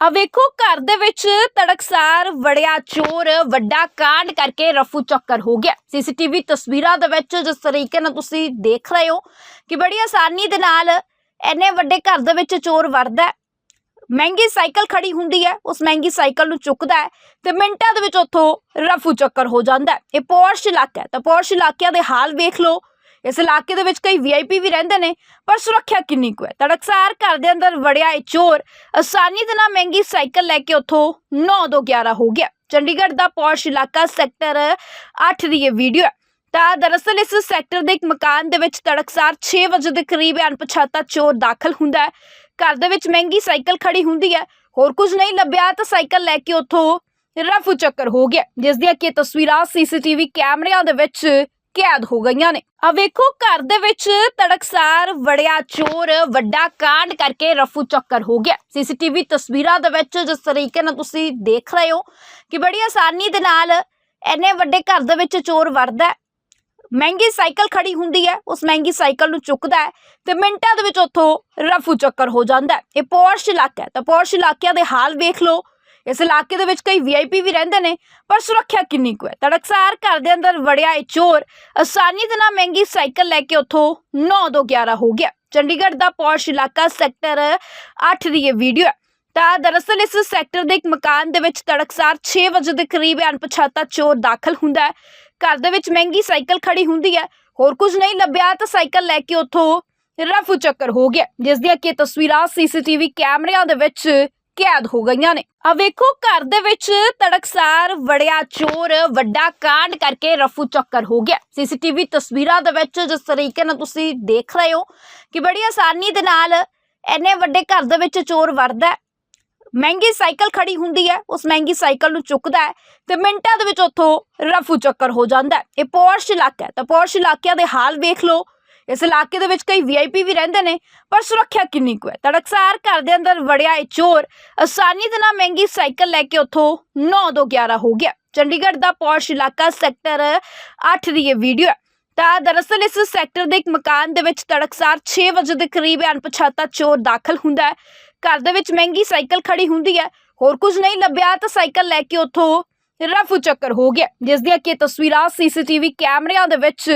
ਆ ਵੇਖੋ, ਘਰ ਦੇ ਵਿੱਚ ਤੜਕਸਾਰ ਵੜਿਆ ਚੋਰ, ਵੱਡਾ ਕਾਂਡ ਕਰਕੇ ਰਫੂ ਚੱਕਰ ਹੋ ਗਿਆ। ਸੀਸੀਟੀਵੀ ਤਸਵੀਰਾਂ ਦੇ ਵਿੱਚ ਜਿਸ ਤਰੀਕੇ ਨਾਲ ਤੁਸੀਂ ਦੇਖ ਰਹੇ ਹੋ ਕਿ ਬੜੀ ਆਸਾਨੀ ਦੇ ਨਾਲ ਐਨੇ ਵੱਡੇ ਘਰ ਦੇ ਵਿੱਚ ਚੋਰ ਵੜਦਾ ਮਹਿੰਗੀ ਸਾਈਕਲ ਖੜੀ ਹੁੰਦੀ ਹੈ, ਉਸ ਮਹਿੰਗੀ ਸਾਈਕਲ ਨੂੰ ਚੁੱਕਦਾ ਹੈ ਤੇ ਮਿੰਟਾਂ ਦੇ ਵਿੱਚ ਉੱਥੋਂ ਰਫੂ ਚੱਕਰ ਹੋ ਜਾਂਦਾ ਹੈ। ਇਹ ਪੌਰਸ਼ ਇਲਾਕਾ ਹੈ, ਤਾਂ ਪੌਰਸ਼ ਇਲਾਕਿਆਂ ਦੇ ਹਾਲ ਵੇਖ ਲਓ। ਇਸ ਇਲਾਕੇ ਦੇ ਵਿੱਚ ਕਈ ਵੀਆਈਪੀ ਵੀ ਰਹਿੰਦੇ ਨੇ, ਪਰ ਸੁਰੱਖਿਆ ਕਿੰਨੀ ਕੁ ਹੈ? ਤੜਕਸਾਰ ਘਰ ਦੇ ਅੰਦਰ ਵੜਿਆ ਇਹ ਚੋਰ ਆਸਾਨੀ ਦੇ ਨਾਲ ਮਹਿੰਗੀ ਸਾਈਕਲ ਲੈ ਕੇ ਉੱਥੋਂ 9 ਤੋਂ 11 ਹੋ ਗਿਆ। ਚੰਡੀਗੜ੍ਹ ਦਾ ਪੌਸ਼ ਇਲਾਕਾ ਸੈਕਟਰ 8 ਦੀ ਇਹ ਵੀਡੀਓ ਹੈ। ਤਾਂ ਦਰਅਸਲ ਇਸ ਸੈਕਟਰ ਦੇ ਇੱਕ ਮਕਾਨ ਦੇ ਵਿੱਚ ਤੜਕਸਾਰ 6 ਵਜੇ ਦੇ ਕਰੀਬ ਅਣਪਛਾਤਾ ਚੋਰ ਦਾਖਲ ਹੁੰਦਾ ਹੈ। ਘਰ ਦੇ ਵਿੱਚ ਮਹਿੰਗੀ ਸਾਈਕਲ ਖੜੀ ਹੁੰਦੀ ਹੈ। ਹੋਰ ਕੁਝ ਨਹੀਂ ਲੱਭਿਆ ਤਾਂ ਸਾਈਕਲ ਲੈ ਕੇ ਉੱਥੋਂ ਰਫੂ ਚੱਕਰ ਹੋ ਗਿਆ, ਜਿਸ ਦੀਆਂ ਕਿ ਤਸਵੀਰਾਂ, ਸੀਸੀਟੀਵੀ ਕੈਮਰਿਆਂ ਦੇ ਵਿੱਚ ਕੈਦ ਹੋ ਗਈਆਂ ਨੇ। ਆ ਵੇਖੋ, ਘਰ ਦੇ ਵਿੱਚ ਤੜਕਸਾਰ ਵੜਿਆ ਚੋਰ, ਵੱਡਾ ਕਾਂਡ ਕਰਕੇ ਰਫੂ ਚੱਕਰ ਹੋ ਗਿਆ। ਸੀਸੀਟੀਵੀ ਤਸਵੀਰਾਂ ਦੇ ਵਿੱਚ ਜਿਸ ਤਰੀਕੇ ਨਾਲ ਤੁਸੀਂ ਦੇਖ ਰਹੇ ਹੋ ਕਿ ਬੜੀ ਆਸਾਨੀ ਦੇ ਨਾਲ ਐਨੇ ਵੱਡੇ ਘਰ ਦੇ ਵਿੱਚ ਚੋਰ ਵੜਦਾ ਮਹਿੰਗੀ ਸਾਈਕਲ ਖੜੀ ਹੁੰਦੀ ਹੈ, ਉਸ ਮਹਿੰਗੀ ਸਾਈਕਲ ਨੂੰ ਚੁੱਕਦਾ ਹੈ ਤੇ ਮਿੰਟਾਂ ਦੇ ਵਿੱਚ ਉੱਥੋਂ ਰਫੂ ਚੱਕਰ ਹੋ ਜਾਂਦਾ ਹੈ। ਇਹ ਪੌਰਸ਼ ਇਲਾਕਾ ਹੈ, ਤਾਂ ਪੌਰਸ਼ ਇਲਾਕਿਆਂ ਦੇ ਹਾਲ ਵੇਖ ਲਓ। ਇਸ ਇਲਾਕੇ ਦੇ ਵਿੱਚ ਕਈ ਵੀਆਈਪੀ ਵੀ ਰਹਿੰਦੇ ਨੇ, ਪਰ ਸੁਰੱਖਿਆ ਕਿੰਨੀ ਕੁ ਹੈ? ਤੜਕਸਾਰ ਘਰ ਦੇ ਅੰਦਰ ਵੜਿਆ ਇਹ ਚੋਰ ਆਸਾਨੀ ਦੇ ਨਾਲ ਮਹਿੰਗੀ ਸਾਈਕਲ ਲੈ ਕੇ ਉੱਥੋਂ 9 ਤੋਂ 11 ਹੋ ਗਿਆ। ਚੰਡੀਗੜ੍ਹ ਦਾ ਪੌਸ਼ ਇਲਾਕਾ ਸੈਕਟਰ 8 ਦੀ ਇਹ ਵੀਡੀਓ ਹੈ। ਤਾਂ ਦਰਅਸਲ ਇਸ ਸੈਕਟਰ ਦੇ ਇੱਕ ਮਕਾਨ ਦੇ ਵਿੱਚ ਤੜਕਸਾਰ 6 ਵਜੇ ਦੇ ਕਰੀਬ ਅਣਪਛਾਤਾ ਚੋਰ ਦਾਖਲ ਹੁੰਦਾ ਹੈ। ਘਰ ਦੇ ਵਿੱਚ ਮਹਿੰਗੀ ਸਾਈਕਲ ਖੜੀ ਹੁੰਦੀ ਹੈ। ਹੋਰ ਕੁਝ ਨਹੀਂ ਲੱਭਿਆ ਤਾਂ ਸਾਈਕਲ ਲੈ ਕੇ ਉੱਥੋਂ ਰਫੂ ਚੱਕਰ ਹੋ ਗਿਆ, ਜਿਸ ਦੀਆਂ ਕਿ ਤਸਵੀਰਾਂ, ਸੀਸੀਟੀਵੀ ਕੈਮਰਿਆਂ ਦੇ ਵਿੱਚ ਕੈਦ ਹੋ ਗਈਆਂ ਨੇ। ਆ ਵੇਖੋ, ਘਰ ਦੇ ਵਿੱਚ ਤੜਕਸਾਰ ਵੜਿਆ ਚੋਰ, ਵੱਡਾ ਕਾਂਡ ਕਰਕੇ ਰਫੂ ਚੱਕਰ ਹੋ ਗਿਆ। ਸੀਸੀਟੀਵੀ ਤਸਵੀਰਾਂ ਦੇ ਵਿੱਚ ਜਿਸ ਤਰੀਕੇ ਨਾਲ ਤੁਸੀਂ ਦੇਖ ਰਹੇ ਹੋ ਕਿ ਬੜੀ ਆਸਾਨੀ ਦੇ ਨਾਲ ਐਨੇ ਵੱਡੇ ਘਰ ਦੇ ਵਿੱਚ ਚੋਰ ਵੜਦਾ ਮਹਿੰਗੀ ਸਾਈਕਲ ਖੜੀ ਹੁੰਦੀ ਹੈ, ਉਸ ਮਹਿੰਗੀ ਸਾਈਕਲ ਨੂੰ ਚੁੱਕਦਾ ਹੈ ਤੇ ਮਿੰਟਾਂ ਦੇ ਵਿੱਚ ਉੱਥੋਂ ਰਫੂ ਚੱਕਰ ਹੋ ਜਾਂਦਾ ਹੈ। ਇਹ ਪੌਰਸ਼ ਇਲਾਕਾ ਹੈ। ਤਾਂ ਪੌਰਸ਼ ਇਲਾਕਿਆਂ ਦੇ ਹਾਲ ਵੇਖ ਲਓ। ਇਸ ਇਲਾਕੇ ਦੇ ਵਿੱਚ ਕਈ ਵੀਆਈਪੀ ਵੀ ਰਹਿੰਦੇ ਨੇ, ਪਰ ਸੁਰੱਖਿਆ ਕਿੰਨੀ ਕੁ ਹੈ? ਤੜਕਸਾਰ ਘਰ ਦੇ ਅੰਦਰ ਵੜਿਆ ਇਹ ਚੋਰ ਆਸਾਨੀ ਦੇ ਨਾਲ ਮਹਿੰਗੀ ਸਾਈਕਲ ਲੈ ਕੇ ਉੱਥੋਂ 9 ਤੋਂ 11 ਹੋ ਗਿਆ। ਚੰਡੀਗੜ੍ਹ ਦਾ ਪੌਸ਼ ਇਲਾਕਾ ਸੈਕਟਰ 8 ਦੀ ਇਹ ਵੀਡੀਓ ਹੈ। ਤਾਂ ਦਰਅਸਲ ਇਸ ਸੈਕਟਰ ਦੇ ਇੱਕ ਮਕਾਨ ਦੇ ਵਿੱਚ ਤੜਕਸਾਰ 6 ਵਜੇ ਦੇ ਕਰੀਬ ਅਣਪਛਾਤਾ ਚੋਰ ਦਾਖਲ ਹੁੰਦਾ ਹੈ। ਘਰ ਦੇ ਵਿੱਚ ਮਹਿੰਗੀ ਸਾਈਕਲ ਖੜੀ ਹੁੰਦੀ ਹੈ। ਹੋਰ ਕੁਝ ਨਹੀਂ ਲੱਭਿਆ ਤਾਂ ਸਾਈਕਲ ਲੈ ਕੇ ਉੱਥੋਂ ਰਫੂ ਚੱਕਰ ਹੋ ਗਿਆ, ਜਿਸ ਦੀਆਂ ਕਿ ਤਸਵੀਰਾਂ ਸੀਸੀਟੀਵੀ ਕੈਮਰਿਆਂ ਦੇ ਵਿੱਚ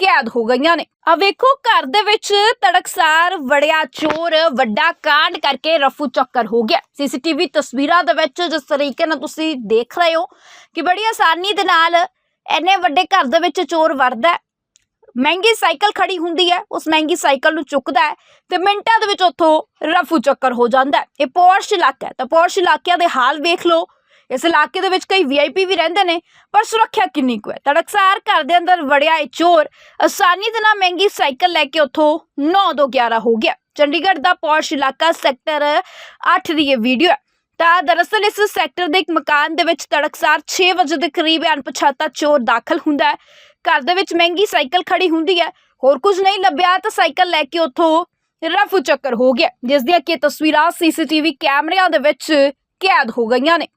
ਕੈਦ ਹੋ ਗਈਆਂ ਨੇ। ਆ ਵੇਖੋ, ਘਰ ਦੇ ਵਿੱਚ ਤੜਕਸਾਰ ਵੜਿਆ ਚੋਰ, ਵੱਡਾ ਕਾਂਡ ਕਰਕੇ ਰਫੂ ਚੱਕਰ ਹੋ ਗਿਆ। ਸੀਸੀਟੀਵੀ ਤਸਵੀਰਾਂ ਦੇ ਵਿੱਚ ਜਿਸ ਤਰੀਕੇ ਨਾਲ ਤੁਸੀਂ ਦੇਖ ਰਹੇ ਹੋ ਕਿ ਬੜੀ ਆਸਾਨੀ ਦੇ ਨਾਲ ਐਨੇ ਵੱਡੇ ਘਰ ਦੇ ਵਿੱਚ ਚੋਰ ਵੜਦਾ ਮਹਿੰਗੀ ਸਾਈਕਲ ਖੜੀ ਹੁੰਦੀ ਹੈ, ਉਸ ਮਹਿੰਗੀ ਸਾਈਕਲ ਨੂੰ ਚੁੱਕਦਾ ਹੈ ਤੇ ਮਿੰਟਾਂ ਦੇ ਵਿੱਚ ਉੱਥੋਂ ਰਫੂ ਚੱਕਰ ਹੋ ਜਾਂਦਾ ਹੈ। ਇਹ ਪੌਰਸ਼ ਇਲਾਕਾ ਹੈ। ਤਾਂ ਪੌਰਸ਼ ਇਲਾਕਿਆਂ ਦੇ ਹਾਲ ਵੇਖ ਲਓ। ਇਸ ਇਲਾਕੇ ਦੇ ਵਿੱਚ ਕਈ ਵੀਆਈਪੀ ਵੀ ਰਹਿੰਦੇ ਨੇ, ਪਰ ਸੁਰੱਖਿਆ ਕਿੰਨੀ ਕੁ ਹੈ? ਤੜਕਸਾਰ ਘਰ ਦੇ ਅੰਦਰ ਵੜਿਆ ਇਹ ਚੋਰ ਆਸਾਨੀ ਦੇ ਨਾਲ ਮਹਿੰਗੀ ਸਾਈਕਲ ਲੈ ਕੇ ਉੱਥੋਂ 9 ਤੋਂ 11 ਹੋ ਗਿਆ। ਚੰਡੀਗੜ੍ਹ ਦਾ ਪੌਸ਼ ਇਲਾਕਾ ਸੈਕਟਰ 8 ਦੀ ਇਹ ਵੀਡੀਓ ਹੈ। ਤਾਂ ਦਰਅਸਲ ਇਸ ਸੈਕਟਰ ਦੇ ਇੱਕ ਮਕਾਨ ਦੇ ਵਿੱਚ ਤੜਕਸਾਰ 6 ਵਜੇ ਦੇ ਕਰੀਬ ਅਣਪਛਾਤਾ ਚੋਰ ਦਾਖਲ ਹੁੰਦਾ ਹੈ। ਘਰ ਦੇ ਵਿੱਚ ਮਹਿੰਗੀ ਸਾਈਕਲ ਖੜੀ ਹੁੰਦੀ ਹੈ। ਹੋਰ ਕੁਝ ਨਹੀਂ ਲੱਭਿਆ ਤਾਂ ਸਾਈਕਲ ਲੈ ਕੇ ਉੱਥੋਂ ਰਫੂ ਚੱਕਰ ਹੋ ਗਿਆ, ਜਿਸ ਦੀਆਂ ਕਿ ਤਸਵੀਰਾਂ, ਸੀਸੀਟੀਵੀ ਕੈਮਰਿਆਂ ਦੇ ਵਿੱਚ ਕੈਦ ਹੋ ਗਈਆਂ ਨੇ।